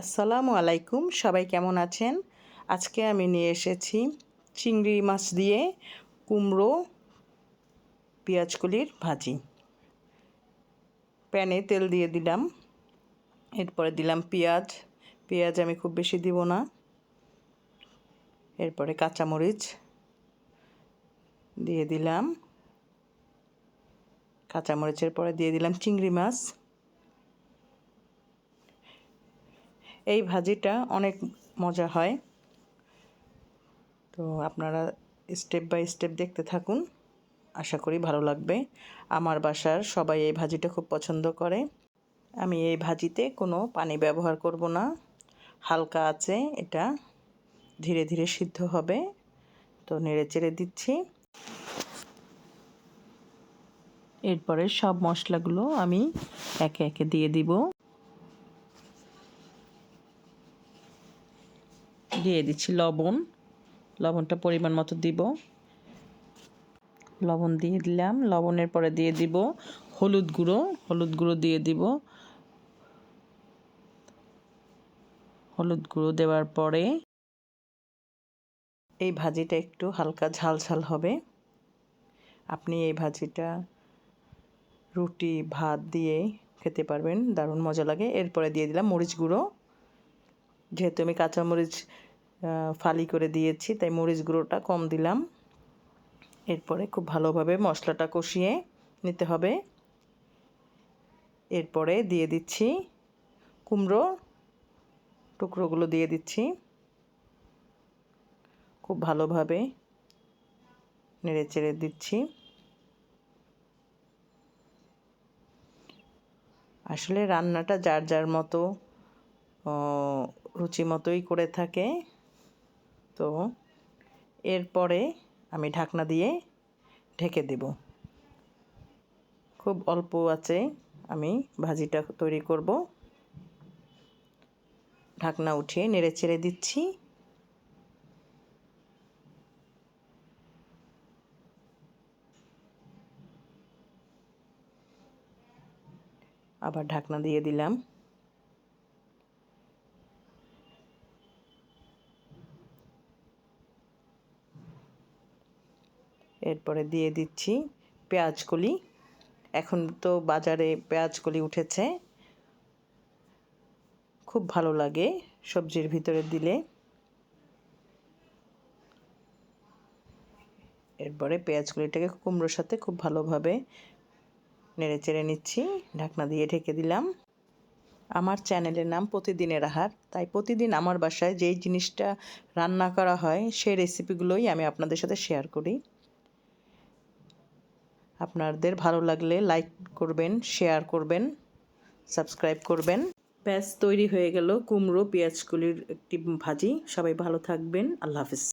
আসসালামু আলাইকুম, সবাই কেমন আছেন? আজকে আমি নিয়ে এসেছি চিংড়ি মাছ দিয়ে কুমড়ো, পেঁয়াজকলির ভাজি। প্যানে তেল দিয়ে দিলাম, এরপরে দিলাম পেঁয়াজ। পেঁয়াজ আমি খুব বেশি দিব না। এরপরে কাঁচামরিচ দিয়ে দিলাম। কাঁচামরিচের পরে দিয়ে দিলাম চিংড়ি মাছ। এই ভাজিটা অনেক মজা হয়। তো আপনারা স্টেপ বাই স্টেপ দেখতে থাকুন। আশা করি ভালো লাগবে। আমার বাসার সবাই এই ভাজিটা খুব পছন্দ করে। আমি এই ভাজিতে কোনো পানি ব্যবহার করব না। হালকা আছে এটা। ধীরে ধীরে সিদ্ধ হবে। তো নেড়ে চেড়ে দিচ্ছি। এরপরে সব মশলাগুলো আমি একে একে দিয়ে দিব। দিয়ে দিচ্ছি লবণ। লবণটা পরিমাণ মতো দিব। লবণ দিয়ে দিলাম। লবণের পরে দিয়ে দিব হলুদ গুঁড়ো। হলুদ গুঁড়ো দিয়ে দিব। হলুদ গুঁড়ো দেওয়ার পরে এই ভাজিটা একটু হালকা ঝাল ঝাল হবে। আপনি এই ভাজিটা রুটি, ভাত দিয়ে খেতে পারবেন। দারুণ মজা লাগে। এরপরে দিয়ে দিলাম মরিচ গুঁড়ো। যেহেতু আমি কাঁচামরিচ ফালি করে দিয়েছি, তাই মরিচ গুঁড়োটা কম দিলাম। এরপরে খুব ভালোভাবে মশলাটা কষিয়ে নিতে হবে। এরপরে দিয়ে দিচ্ছি কুমড়ো, টুকরোগুলো দিয়ে দিচ্ছি। খুব ভালোভাবে নেড়ে চেড়ে দিচ্ছি। আসলে রান্নাটা যার যার মতো রুচি মতোই করে থাকে। তো এরপরে আমি ঢাকনা দিয়ে ঢেকে দেব। খুব অল্প আছে, আমি ভাজিটা তৈরি করব। ঢাকনা উঠিয়ে নেড়ে চেড়ে দিচ্ছি। আবার ঢাকনা দিয়ে দিলাম। এরপরে দিয়ে দিচ্ছি পেঁয়াজকলি। এখন তো বাজারে পেঁয়াজকলি উঠেছে। খুব ভালো লাগে সবজির ভিতরে দিলে। এরপরে পেঁয়াজকলিটাকে কুমড়োর সাথে খুব ভালোভাবে নেড়ে চেড়ে নিচ্ছি। ঢাকনা দিয়ে ঢেকে দিলাম। আমার চ্যানেলের নাম প্রতিদিনের আহার। তাই প্রতিদিন আমার বাসায় যেই জিনিসটা রান্না করা হয় সেই রেসিপিগুলোই আমি আপনাদের সাথে শেয়ার করি। আপনাদের ভালো লাগলে লাইক করবেন শেয়ার করবেন সাবস্ক্রাইব করবেন। ব্যাস, তৈরি হয়ে গেল কুমড়ো পেঁয়াজগুলির একটি ভাজি। সবাই ভালো থাকবেন। আল্লাহ হাফিজ।